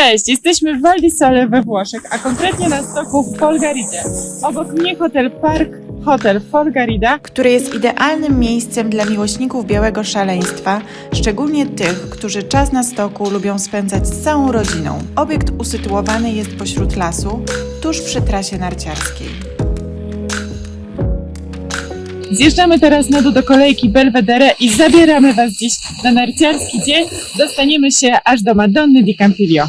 Cześć, jesteśmy w Val di Sole we Włoszech, a konkretnie na stoku w. Obok mnie hotel Park Hotel Folgarida. który jest idealnym miejscem dla miłośników białego szaleństwa, szczególnie tych, którzy czas na stoku lubią spędzać z całą rodziną. Obiekt usytuowany jest pośród lasu, tuż przy trasie narciarskiej. Zjeżdżamy teraz na dół do kolejki Belvedere i zabieramy Was dziś na narciarski dzień. Dostaniemy się aż do Madonny di Campiglio.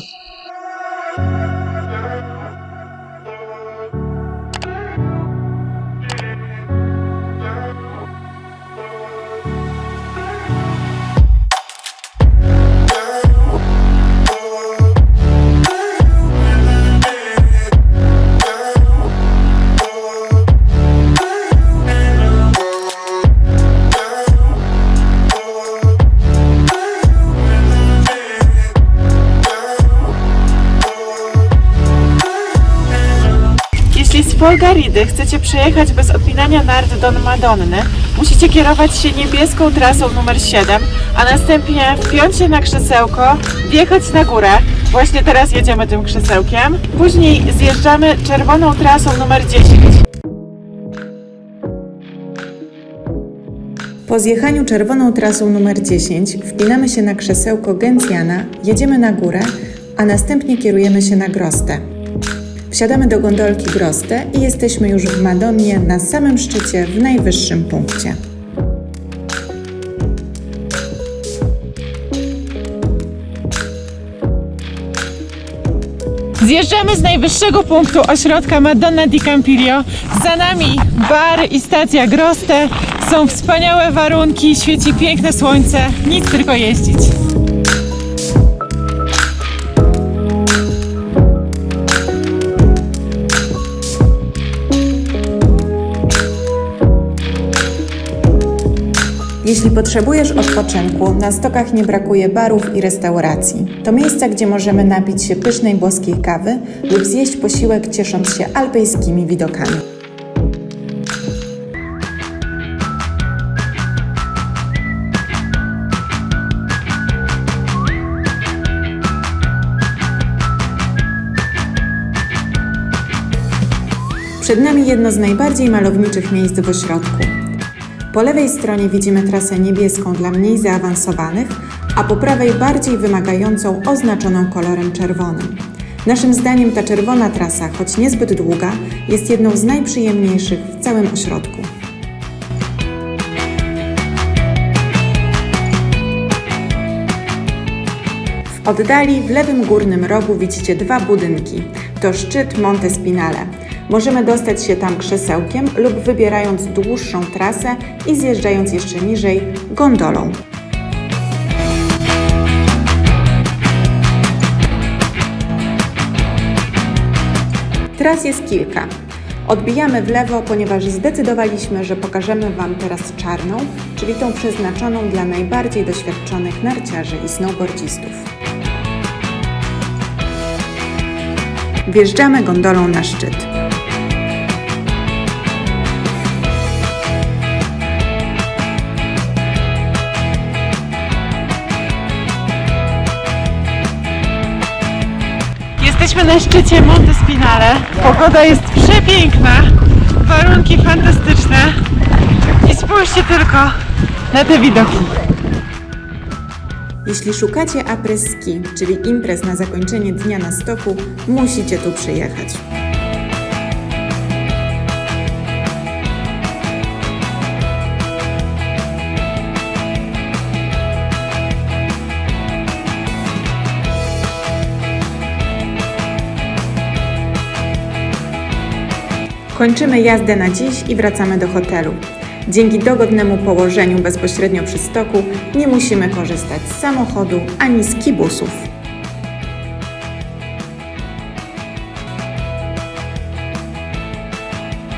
Folgaridy chcecie przejechać bez odpinania nart do Madonny, musicie kierować się niebieską trasą numer 7, a następnie wpiąć się na krzesełko, wjechać na górę. Właśnie teraz jedziemy tym krzesełkiem. Później zjeżdżamy czerwoną trasą numer 10. Po zjechaniu czerwoną trasą numer 10 wpinamy się na krzesełko Gencjana, jedziemy na górę, a następnie kierujemy się na Grostę. Wsiadamy do gondolki Groste i jesteśmy już w Madonnie na samym szczycie, w najwyższym punkcie. Zjeżdżamy z najwyższego punktu ośrodka Madonna di Campiglio. Za nami bar i stacja Groste. Są wspaniałe warunki, świeci piękne słońce. Nic tylko jeździć. Jeśli potrzebujesz odpoczynku, na stokach nie brakuje barów i restauracji. To miejsca, gdzie możemy napić się pysznej włoskiej kawy lub zjeść posiłek ciesząc się alpejskimi widokami. Przed nami jedno z najbardziej malowniczych miejsc w ośrodku. Po lewej stronie widzimy trasę niebieską dla mniej zaawansowanych, a po prawej bardziej wymagającą oznaczoną kolorem czerwonym. Naszym zdaniem ta czerwona trasa, choć niezbyt długa, jest jedną z najprzyjemniejszych w całym ośrodku. W oddali w lewym górnym rogu widzicie dwa budynki. To szczyt Monte Spinale. Możemy dostać się tam krzesełkiem lub wybierając dłuższą trasę i zjeżdżając jeszcze niżej gondolą. Tras jest kilka. Odbijamy w lewo, ponieważ zdecydowaliśmy, że pokażemy Wam teraz czarną, czyli tą przeznaczoną dla najbardziej doświadczonych narciarzy i snowboardzistów. Wjeżdżamy gondolą na szczyt. Jesteśmy na szczycie Monte Spinale. Pogoda jest przepiękna, warunki fantastyczne. I spójrzcie tylko na te widoki. Jeśli szukacie après ski, czyli imprez na zakończenie dnia na stoku, musicie tu przyjechać. Kończymy jazdę na dziś i wracamy do hotelu. Dzięki dogodnemu położeniu bezpośrednio przy stoku nie musimy korzystać z samochodu ani z kibusów.